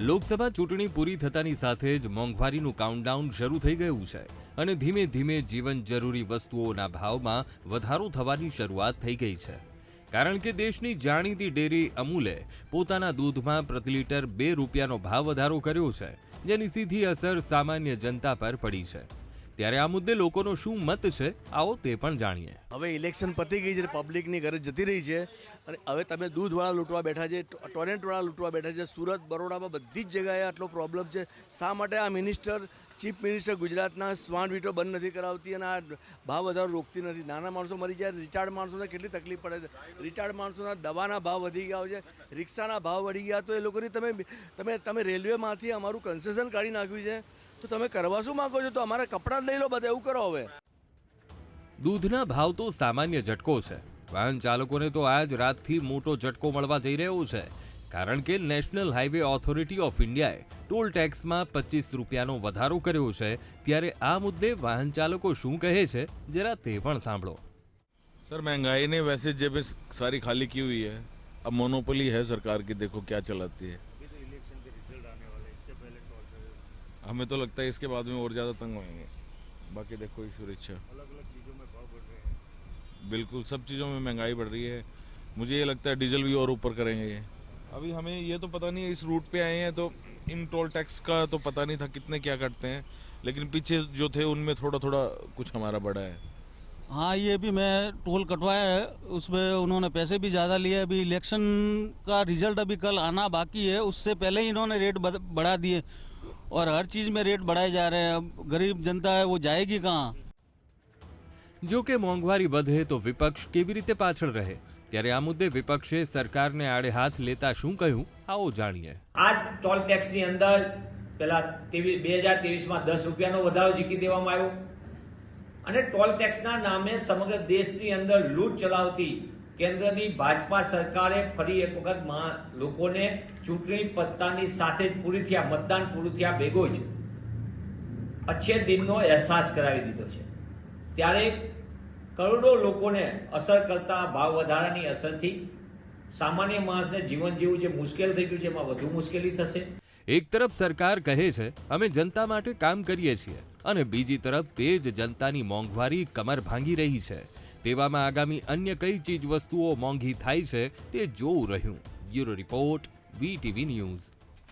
લોકસભા ચૂંટણી પૂરી થતાની સાથે જ મોંઘવારીનું કાઉન્ટડાઉન શરૂ થઈ ગયું છે અને ધીમે ધીમે જીવન જરૂરી વસ્તુઓના ભાવમાં વધારો થવાની શરૂઆત થઈ ગઈ છે. કારણ કે દેશની જાણીતી ડેરી અમૂલે પોતાના દૂધમાં પ્રતિ લીટર બે રૂપિયાનો ભાવ વધારો કર્યો છે, જેની સીધી અસર સામાન્ય જનતા પર પડી છે. ત્યારે આ મુદ્દે લોકોનો શું મત છે, આવો તે પણ જાણીએ. હવે ઇલેક્શન પતી ગઈ છે, પબ્લિકની ઘરે જતી રહી છે, અને હવે તમે દૂધવાળા લૂંટવા બેઠા છે ટોરેન્ટવાળા લૂંટવા બેઠા છે, સુરત, બરોડામાં બધી જ જગ્યાએ આટલો પ્રોબ્લેમ છે. શા માટે આ મિનિસ્ટર, ચીફ મિનિસ્ટર ગુજરાતના સ્માર્ટ વીટો બંધ નથી કરાવતી અને આ ભાવ વધારો રોકતી નથી? નાના માણસો મરી જાય રિટાયર્ડ માણસોને કેટલી તકલીફ પડે છે? રિટાયર્ડ માણસોના દવાના ભાવ વધી ગયા છે, રિક્ષાના ભાવ વધી ગયા, તો એ લોકોની તમે તમે તમે રેલવેમાંથી અમારું કન્સેશન કાઢી નાખ્યું છે. તો તમે કરવા શું માગો છો તો અમારા કપડાં જ લઈ લો બધા એવું કરો હવે દૂધના ભાવ તો સામાન્ય ઝટકો છે વાહન ચાલકોને તો આજ રાતથી મોટો ઝટકો મળવા જઈ રહ્યો છે કારણ કે નેશનલ હાઈવે ઓથોરિટી ઓફ ઇન્ડિયાએ ટોલ ટેક્સમાં પચીસ રૂપિયાનો વધારો કર્યો છે ત્યારે આ મુદ્દે વાહન ચાલકો શું કહે છે જરા તે પણ સાંભળો सर महंगाई ने वैसे जेबें सारी खाली की हुई है अब मोनोपोली है सरकार की देखो क्या चलाती है हमें तो लगता है इसके बाद में और ज़्यादा तंग होंगे बाकी देखो ईश्वर इच्छा बिल्कुल सब चीज़ों में महँगाई बढ़ रही है। मुझे ये लगता है डीजल भी और ऊपर करेंगे ये। अभी हमें ये तो पता नहीं है इस रूट पे आए हैं तो इन टोल टैक्स का तो पता नहीं था कितने क्या कटते हैं। लेकिन पीछे जो थे उनमें थोड़ा थोड़ा कुछ हमारा बढ़ा है। हाँ ये भी मैं टोल कटवाया है। उसमें उन्होंने पैसे भी ज़्यादा लिए। अभी इलेक्शन का रिज़ल्ट अभी कल आना बाकी है। उससे पहले ही इन्होंने रेट बढ़ा दिए। और हर चीज़ में रेट बढ़ाए जा रहे हैं अब गरीब जनता है वो जाएगी कहाँ જો કે મોંઘવારી વધે તો વિપક્ષ કેવી રીતે પાછળ રહે ત્યારે આ મુદ્દે વિપક્ષે સરકારને આડે હાથ લેતા શું કહ્યું આવો જાણીએ આ જ ટોલ ટેક્સની અંદર પેલા ત્રેવીસ બે હજાર ત્રેવીસમાં દસ રૂપિયાનો વધારો જીકી દેવામાં આવ્યો અને ટોલ ટેક્સના નામે સમગ્ર દેશની અંદર લૂંટ ચલાવતી કેન્દ્રની ભાજપા સરકારે ફરી એક વખત લોકોને ચૂંટણી પત્તાની સાથે જ પૂરી થયા, મતદાન પૂરું થયા, ભેગો જ અચ્છે દિનનો અહેસાસ કરાવી દીધો છે. ત્યારે કરોડો લોકોને અસર કરતા, ભાવ વધારાની અસરથી સામાન્ય માણસને જીવન જીવવું જે મુશ્કેલ થઈ ગયું છે, એમાં વધુ મુશ્કેલી થશે. એક તરફ સરકાર કહે છે, અમે જનતા માટે કામ કરીએ છીએ અને બીજી તરફ તે જ જનતાની મોંઘવારી કમર ભાંગી રહી છે. તેવામાં આગામી અન્ય કઈ ચીજ વસ્તુઓ મોંઘી થાય છે તે જોવું રહ્યું. Bureau report VTV news.